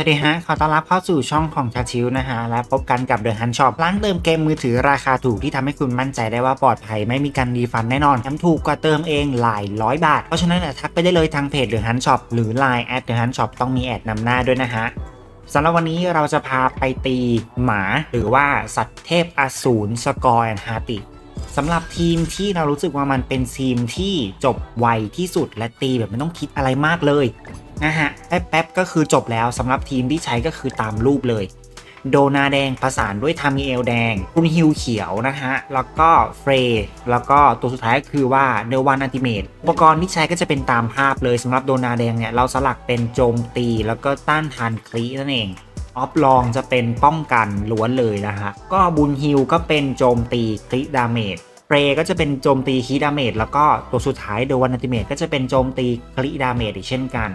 สวัสดีฮะ ขอต้อนรับเข้าสู่ช่องของชาชิวนะฮะ และพบกันกับ The Hunt Shop ร้านเติมเกมมือถือราคาถูกที่ทำให้คุณมั่นใจได้ว่าปลอดภัยไม่มีการรีฟันแน่นอนแถมถูกกว่าเติมเองหลายร้อยบาท เพราะฉะนั้นทักไปได้เลยทางเพจ The Hunt Shop หรือ Line at The Hunt Shop ต้องมีแอดนำหน้าด้วยนะฮะสำหรับวันนี้เราจะพาไปตีหมาหรือว่าสัตว์เทพอสูรสกอร์แอนฮาติสำหรับทีมที่เรารู้สึกว่ามันเป็นทีมที่จบไวที่สุดและตีแบบไม่ต้องคิดอะไรมากเลย นะฮะแป๊บๆก็คือจบแล้วสำหรับทีมที่ใช้ก็คือตามรูปเลย โดนาแดงประสานด้วยทามิเอลแดงคุณฮิวเขียวนะฮะ แล้วก็เฟรย์แล้วก็ตัวสุดท้ายก็คือว่าเดวันอันติเมตอุปกรณ์ที่ใช้ก็จะเป็นตามภาพเลยสำหรับโดนาแดงเนี่ย เราสลักเป็นโจมตีแล้วก็ต้านทานคลีนั่นเองออฟลองจะเป็นป้องกันล้วนเลยนะฮะ ก็บุญฮิวก็เป็นโจมตีคลิดาเมจเปรก็จะเป็นโจมตีคลิดาเมจแล้วก็ตัวสุดท้ายเดวันอันติเมตก็จะเป็นโจมตีคลิดาเมจอีกเช่นกัน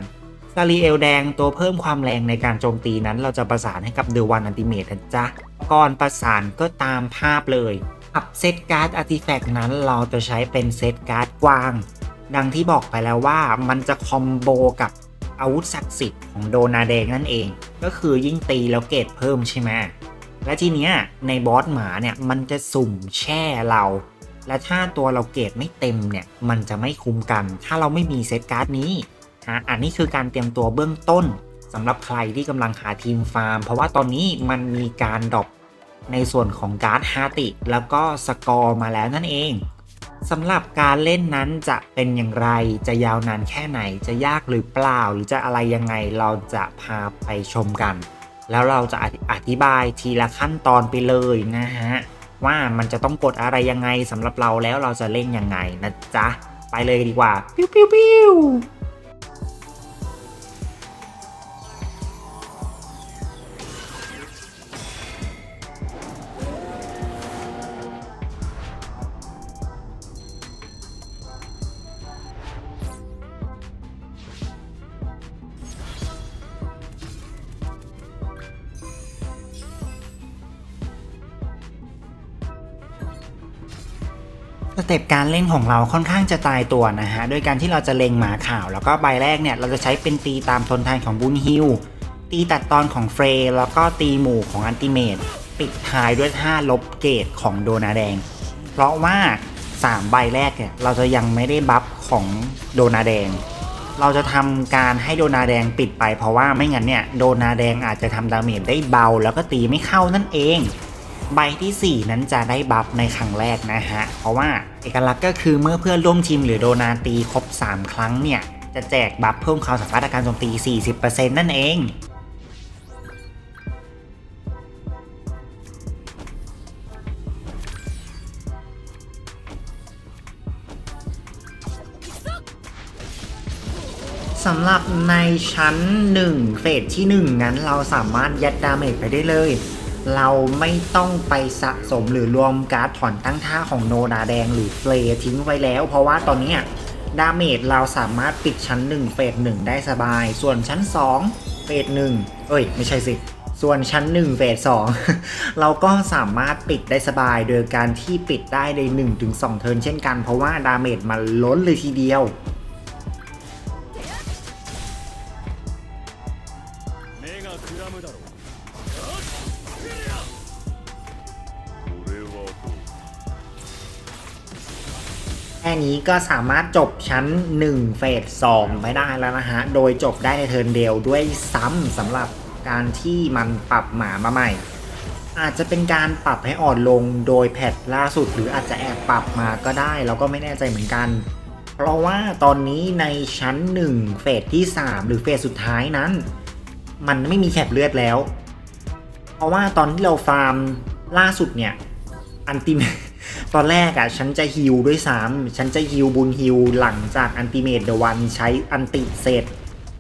ซารีเอลแดงตัวเพิ่มความแรงในการโจมตีนั้น เราจะประสานให้กับเดวันอันติเมตนะจ๊ะ ก่อนประสานก็ตามภาพเลยกับเซตการ์ดอาร์ติแฟกต์นั้นเราจะใช้เป็นเซตการ์ดกว้าง ดังที่บอกไปแล้วว่ามันจะคอมโบกับอาวุธศักดิ์สิทธิ์ของโดนาแดงนั่นเอง ก็คือยิ่งตีแล้วเกรดเพิ่มใช่ไหมและทีเนี้ยในบอสหมาเนี่ยมันจะสุ่มแช่เรา และถ้าตัวเราเกรดไม่เต็มเนี่ยมันจะไม่คุ้มกัน ถ้าเราไม่มีเซตการ์ดนี้ ฮะอันนี้คือการเตรียมตัวเบื้องต้นสำหรับใครที่กำลังหาทีมฟาร์ม เพราะว่าตอนนี้มันมีการดรอปในส่วนของการ์ดฮาติ แล้วก็สกอร์มาแล้วนั่นเองสำหรับการเล่นนั้นจะเป็นอย่างไร จะยาวนานแค่ไหน จะยากหรือเปล่า หรือจะอะไรยังไง เราจะพาไปชมกัน แล้วเราจะอธิบายทีละขั้นตอนไปเลยนะฮะ ว่ามันจะต้องกดอะไรยังไงสำหรับเราแล้วเราจะเล่นยังไงนะจ๊ะ ไปเลยดีกว่า ปิ้วปิ้วปิ้ว สเต็ปการเล่นของเราค่อนข้างจะตายตัวนะฮะ โดยการที่เราจะเล็งหมาขาว แล้วก็ใบแรกเนี่ย เราจะใช้เป็นตีตามทนทานของบุญฮิวตีตัดตอนของเฟรแล้วก็ตีหมู่ของอันติเมตปิดท้ายด้วยท่าลบเกตของโดนาแดง เพราะว่า 3 ใบแรกเนี่ย เราจะยังไม่ได้บัฟของโดนาแดง เราจะทำการให้โดนาแดงปิดไป เพราะว่าไม่งั้นเนี่ยโดนาแดงอาจจะทำดาเมจได้เบา แล้วก็ตีไม่เข้านั่นเอง ใบทีสี่ 4 นั้นจะได้บัฟในครั้งแรกนะฮะ เพราะว่าเอกลักษณ์ก็คือเมื่อเพื่อนร่วมทีมหรือโดนาตีครบ 3 ครั้งเนี่ย จะแจกบัฟเพิ่มความสามารถในการโจมตี 40%นั่นเองสำหรับในชั้น 1 เฟสที่ 1 งั้นเราสามารถยัดดาเมจไปได้เลย เราไม่ต้องไปสะสมหรือรวมการ์ดถอนตั้งท่าของโนดาแดงหรือเฟลทิ้งไว้แล้ว เพราะว่าตอนนี้ดาเมจเราสามารถปิดชั้น 1 เฟส1ได้สบาย ส่วนชั้น 2 เฟส1เอ้ย ไม่ใช่สิ ส่วนชั้น 1 เฟส2เราก็สามารถปิดได้สบายโดยการที่ปิดได้ใน1-2 เทิร์นเช่นกัน เพราะว่าดาเมจมันล้นเลยทีเดียว นี้ก็สามารถจบชั้น 1 เฟส2ไปได้แล้วนะฮะ โดยจบได้ในเทิร์นเดียวด้วยซ้ำสำหรับการที่มันปรับหมามาใหม่ อาจจะเป็นการปรับให้อ่อนลงโดยแพทล่าสุด หรืออาจจะแอบปรับมาก็ได้เราก็ไม่แน่ใจเหมือนกัน เพราะว่าตอนนี้ในชั้น 1 เฟสที่ 3 หรือเฟสสุดท้ายนั้น มันไม่มีแคปเลือดแล้ว เพราะว่าตอนที่เราฟาร์มล่าสุดเนี่ยอันติเมต ตอนแรกอะ่ะฉันจะฮิวด้วยซ้ำฉันจะฮิวบุญฮิวหลังจากอันติเมตเดวันใช้อันติเสร็จ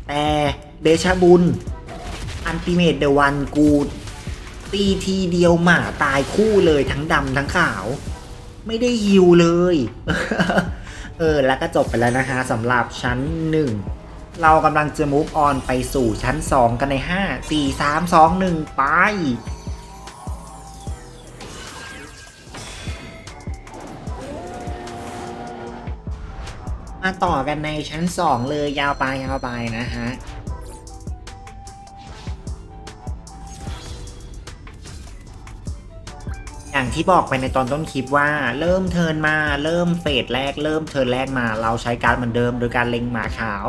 แต่เดชะบุญ อันติเมตเดวันกูตีทีเดียวหมาตายคู่เลยทั้งดำทั้งขาว ไม่ได้ฮิวเลย เออ แล้วก็จบไปแล้วนะฮะสำหรับชั้น 1 เรากำลังจะ move on ไปสู่ชั้น 2 กันใน 5 4 3 2 1 ไป มาต่อกันในชั้นสองเลยยาวไปยาวไปนะฮะอย่างที่บอกไปในตอนต้นคลิปว่าเริ่มเทินมาเริ่มเฟสแรก เริ่มเทินแรกมา เราใช้การเหมือนเดิมโดยการเล็งหมาขาว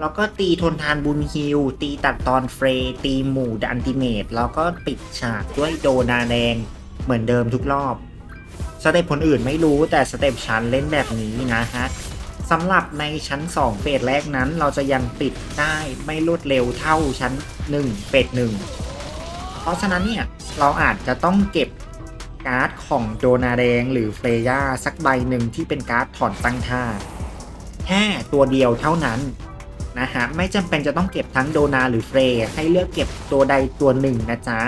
แล้วก็ตีทนทานบุญฮิว ตีตัดตอนเฟร ตีหมู่ดันติเมตแล้วก็ปิดฉากด้วยโดนาแดงเหมือนเดิมทุกรอบ สเต็ปคนอื่นไม่รู้แต่สเต็ปชั้นเล่นแบบนี้นะฮะ สำหรับในชั้น 2 เฟสแรกนั้น เราจะยังปิดได้ไม่รวดเร็วเท่าชั้น 1 เฟสหนึ่งเพราะฉะนั้นเนี่ยเราอาจจะต้องเก็บการ์ดของโดนาแดงหรือเฟรย่าสักใบหนึ่งที่เป็นการ์ดถอนตั้งท่าแค่ตัวเดียวเท่านั้นนะฮะไม่จำเป็นจะต้องเก็บทั้งโดนาหรือเฟรย์ให้เลือกเก็บตัวใดตัวหนึ่งนะจ๊ะ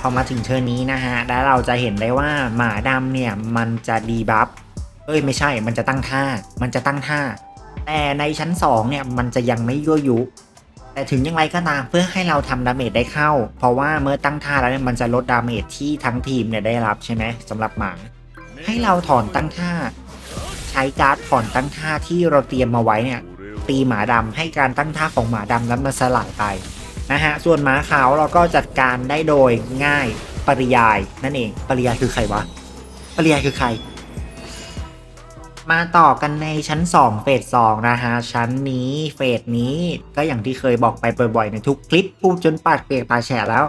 พอมาถึงเชิญนี้นะฮะ แล้วเราจะเห็นได้ว่าหมาดำเนี่ยมันจะดีบัฟ เอ้ยไม่ใช่ มันจะตั้งท่า มันจะตั้งท่า แต่ในชั้น 2 เนี่ยมันจะยังไม่ยั่วยุ แต่ถึงอย่างไรก็ตามเพื่อให้เราทำดาเมจได้เข้า เพราะว่าเมื่อตั้งท่าแล้วเนี่ยมันจะลดดาเมจที่ทั้งทีมเนี่ยได้รับใช่ไหมสำหรับหมา ให้เราถอนตั้งท่า ใช้การ์ดถอนตั้งท่าที่เราเตรียมมาไว้เนี่ยตีหมาดำให้การตั้งท่าของหมาดำนั้นมาสลัยไป นะฮะ ส่วนหมาขาวเราก็จัดการได้โดยง่ายปริยายนั่นเอง ปริยายคือใครวะ ปริยายคือใคร มาต่อกันในชั้น 2 เฟส2นะฮะ ชั้นนี้เฟสนี้ก็อย่างที่เคยบอกไปบ่อยๆ ในทุกคลิปพูดจนปากเปียกปากแฉะแล้ว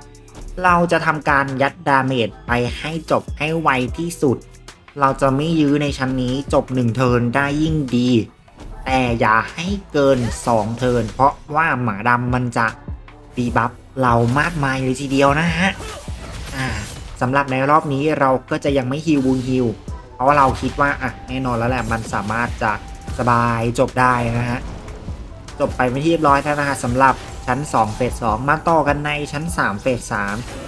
เราจะทำการยัดดาเมจไปให้จบให้ไวที่สุด เราจะไม่ยื้อในชั้นนี้จบ 1 เทินได้ยิ่งดีแต่อย่าให้เกิน 2 เทิน เพราะว่าหมาดำมันจะ ดีบัฟเรามากมายเลยทีเดียวนะฮะสำหรับในรอบนี้เราก็จะยังไม่ฮิวบูนฮิวเพราะเราคิดว่าอะแน่นอนแล้วแหละมันสามารถจะสบายจบได้นะฮะจบไปไม่ที่เรียบร้อยแล้วนะฮะสำหรับชั้น 2 เฟส 2 มาต่อกันในชั้น 3 เฟส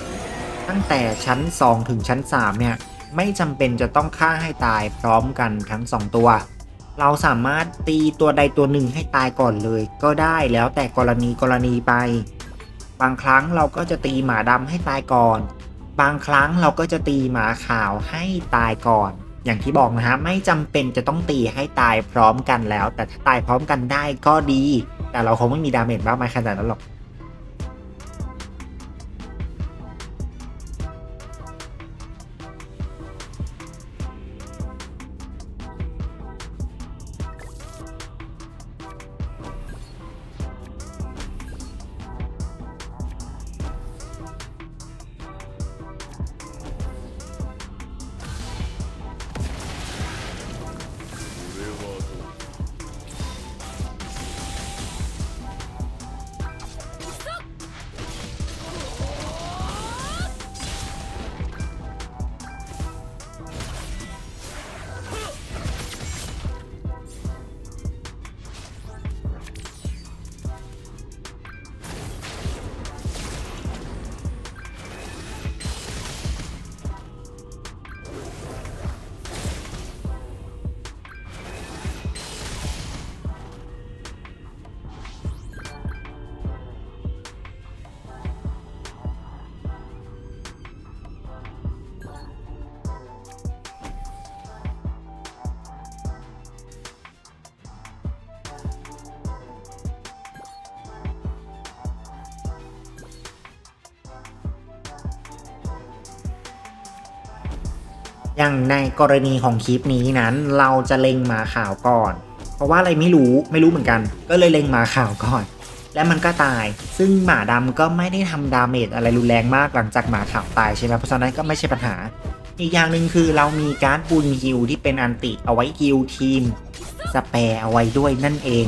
3 ตั้งแต่ชั้น 2 ถึงชั้น 3 เนี่ย ไม่จำเป็นจะต้องฆ่าให้ตายพร้อมกันทั้ง 2 ตัว เราสามารถตีตัวใดตัวหนึ่งให้ตายก่อนเลยก็ได้แล้วแต่กรณีกรณีไป บางครั้งเราก็จะตีหมาดำให้ตายก่อน บางครั้งเราก็จะตีหมาขาวให้ตายก่อน อย่างที่บอกนะฮะไม่จำเป็นจะต้องตีให้ตายพร้อมกันแล้ว แต่ถ้าตายพร้อมกันได้ก็ดี แต่เราคงไม่มีดาเมจมากมายขนาดนั้นหรอก อย่างในกรณีของคลิปนี้นั้น เราจะเล็งหมาข่าวก่อน เพราะว่าอะไรไม่รู้ไม่รู้เหมือนกัน ก็เลยเล็งหมาข่าวก่อน และมันก็ตาย ซึ่งหมาดำก็ไม่ได้ทำดาเมจอะไรรุนแรงมากหลังจากหมาขาวตายใช่ไหมเพราะฉะนั้นก็ไม่ใช่ปัญหา อีกอย่างหนึ่งคือเรามีการ์ดบุญฮิวที่เป็นอันติเอาไว้ฮิวทีมสแปร์เอาไว้ด้วยนั่นเอง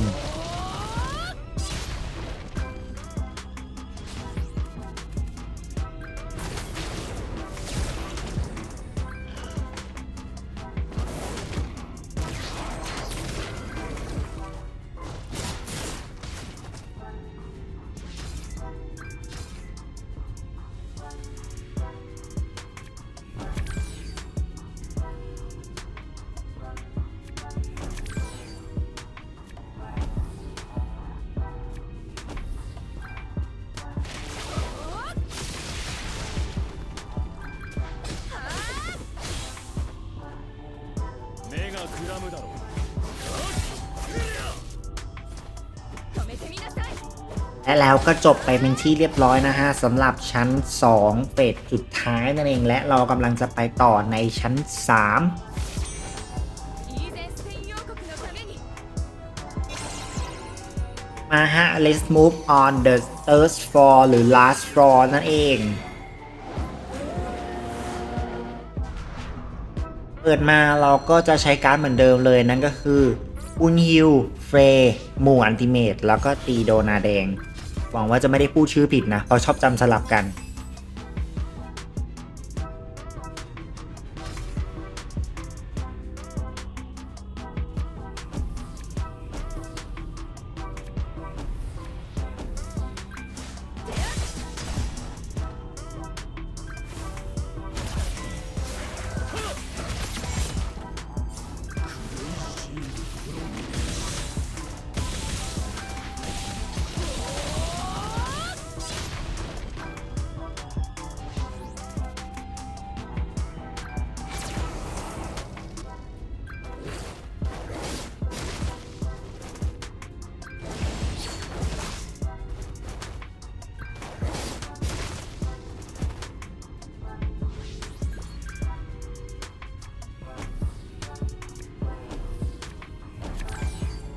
และแล้วก็จบไปเป็นที่เรียบร้อยนะฮะสำหรับชั้น 2 เฟสสุดท้ายนั่นเองและเรากำลังจะไปต่อในชั้น 3มาฮะ let's move on the third floor หรือ last floor นั่นเอง เปิดมาเราก็จะใช้การเหมือนเดิมเลยนั่นก็คืออุนฮิวเฟรหมู่อันติเมตแล้วก็ตีโดนาแดง หวังว่าจะไม่ได้พูดชื่อผิดนะเพราะชอบจำสลับกัน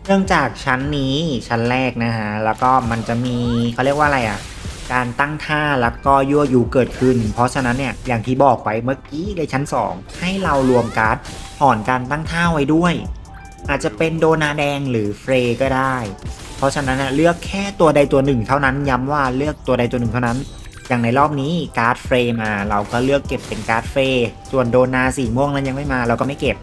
เนื่องจากชั้นนี้ชั้นแรกนะฮะแล้วก็มันจะมีเขาเรียกว่าอะไรอะการตั้งท่าแล้วก็ยั่วยุเกิดขึ้น เพราะฉะนั้นเนี่ยอย่างที่บอกไปเมื่อกี้ในชั้น 2 ให้เรารวมการ์ดถอนการตั้งท่าไว้ด้วย อาจจะเป็นโดนาแดงหรือเฟรก็ได้ เพราะฉะนั้นเลือกแค่ตัวใดตัวหนึ่งเท่านั้น ย้ำว่าเลือกตัวใดตัวหนึ่งเท่านั้น อย่างในรอบนี้การ์ดเฟรมา เราก็เลือกเก็บเป็นการ์ดเฟรส่วนโดนาสีม่วงนั้นยังไม่มาเราก็ไม่เก็บ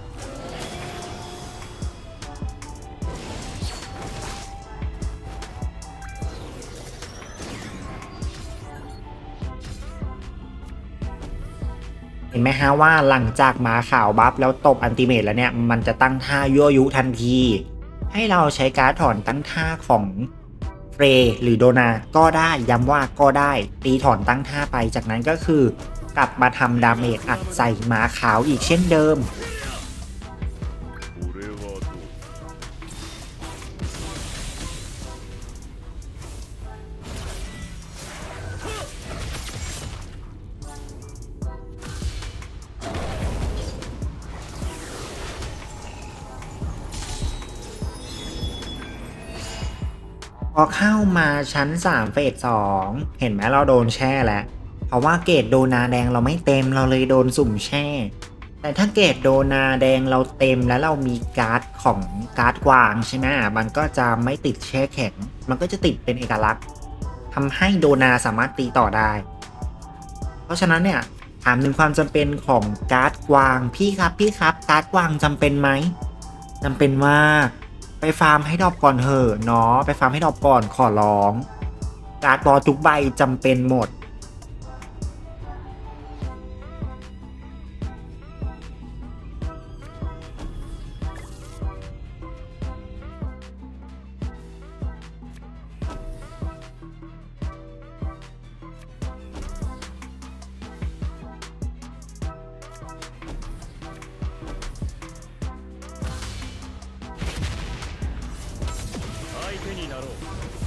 เห็นไหมฮะว่าหลังจากหมาขาวบัฟแล้วตบอันติเมตแล้วเนี่ย มันจะตั้งท่ายั่วยุทันที ให้เราใช้การถอนตั้งท่าของเฟรหรือโดนาก็ได้ย้ำว่าก็ได้ ตีถอนตั้งท่าไปจากนั้นก็คือกลับมาทำดาเมจอัดใส่หมาขาวอีกเช่นเดิม พอเข้ามาชั้น 3 เฟส2เห็นไหมเราโดนแช่แล้ว เพราะว่าเกรดโดนาแดงเราไม่เต็มเราเลยโดนสุ่มแช่ แต่ถ้าเกรดโดนาแดงเราเต็มแล้วเรามีการ์ดของการ์ดกวางใช่ไหมมันก็จะไม่ติดแช่แข็ง มันก็จะติดเป็นเอกลักษณ์ทำให้โดนาสามารถตีต่อได้ เพราะฉะนั้นเนี่ยถามถึงความจำเป็นของการ์ดกวางพี่ครับพี่ครับการ์ดกวางจำเป็นไหมจำเป็นมาก ไปฟาร์มให้ดอกก่อนเถอะเนาะไปฟาร์มให้ดอกก่อนขอร้อง การ์ดบอลทุกใบจำเป็นหมด だろう。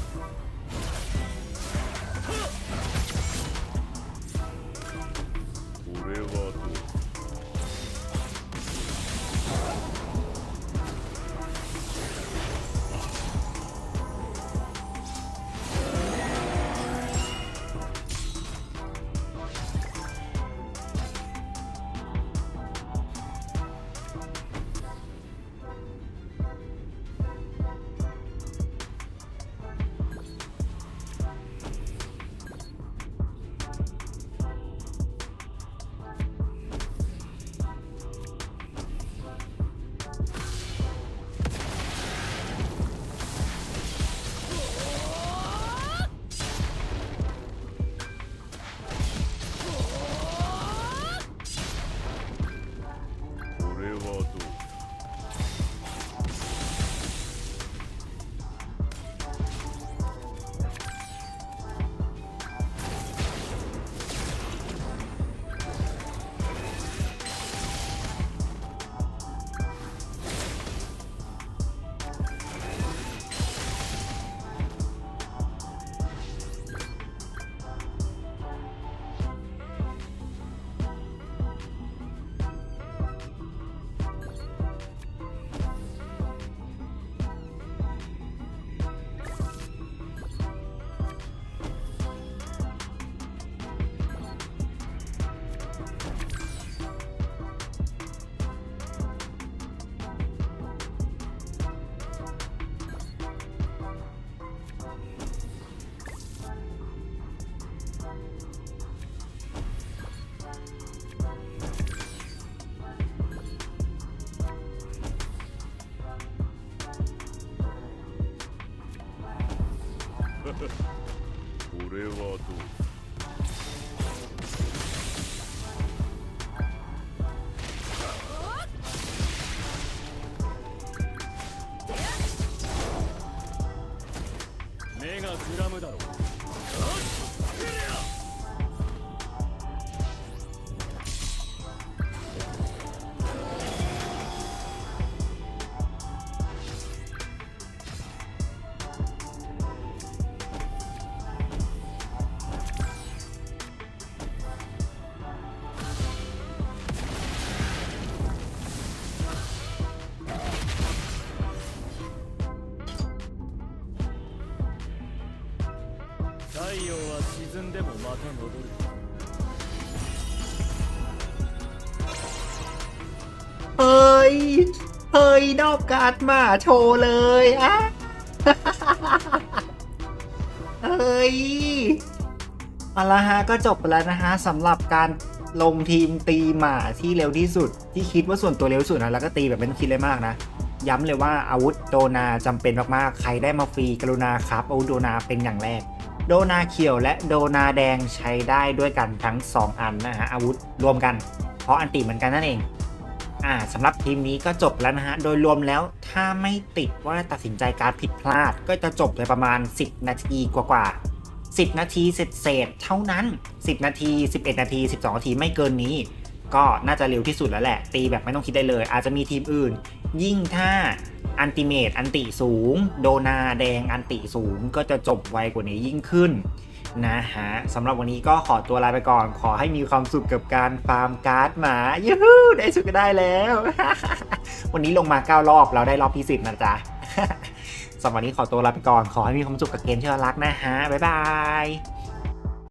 เฮ้ย เฮ้ย นอกการ์ดมาโชว์เลยอะเฮ้ยเอาละฮะก็จบไปแล้วนะฮะสำหรับการลงทีมตีหมาที่เร็วที่สุด ที่คิดว่าส่วนตัวเร็วสุดนะแล้วก็ตีแบบไม่ต้องคิดเลยมากนะ ย้ำเลยว่าอาวุธโดนาจำเป็นมากๆ ใครได้มาฟรีกรุณาครับอาวุธโดนาเป็นอย่างแรก โดนาเขียวและโดนาแดงใช้ได้ด้วยกันทั้ง 2 อันนะฮะอาวุธรวมกัน เพราะอันติเหมือนกันนั่นเองอ่าสำหรับทีมนี้ก็จบแล้วนะฮะ โดยรวมแล้วถ้าไม่ติดว่าตัดสินใจการผิดพลาด ก็จะจบเลยประมาณ 10 นาทีกว่าๆ10 นาทีเสร็จเศษเท่านั้น 10 นาที 11 นาที 12 นาทีไม่เกินนี้ ก็น่าจะเร็วที่สุดแล้วแหละ ตีแบบไม่ต้องคิดได้เลย อาจจะมีทีมอื่น ยิ่งถ้า อันติเมตอันติสูง โดนาแดงอันติสูงก็จะจบไวกว่านี้ยิ่งขึ้นนะฮะสำหรับวันนี้ก็ขอตัวลาไปก่อน ขอให้มีความสุขกับการฟาร์มการ์ดหมายูฮูได้สุดก็ได้แล้ว วันนี้ลงมา 9 รอบเราได้รอบที่ 10 นะจ๊ะสำหรับวันนี้ขอตัวลาไปก่อน ขอให้มีความสุขกับเกมที่เรารักนะฮะ บ๊ายบาย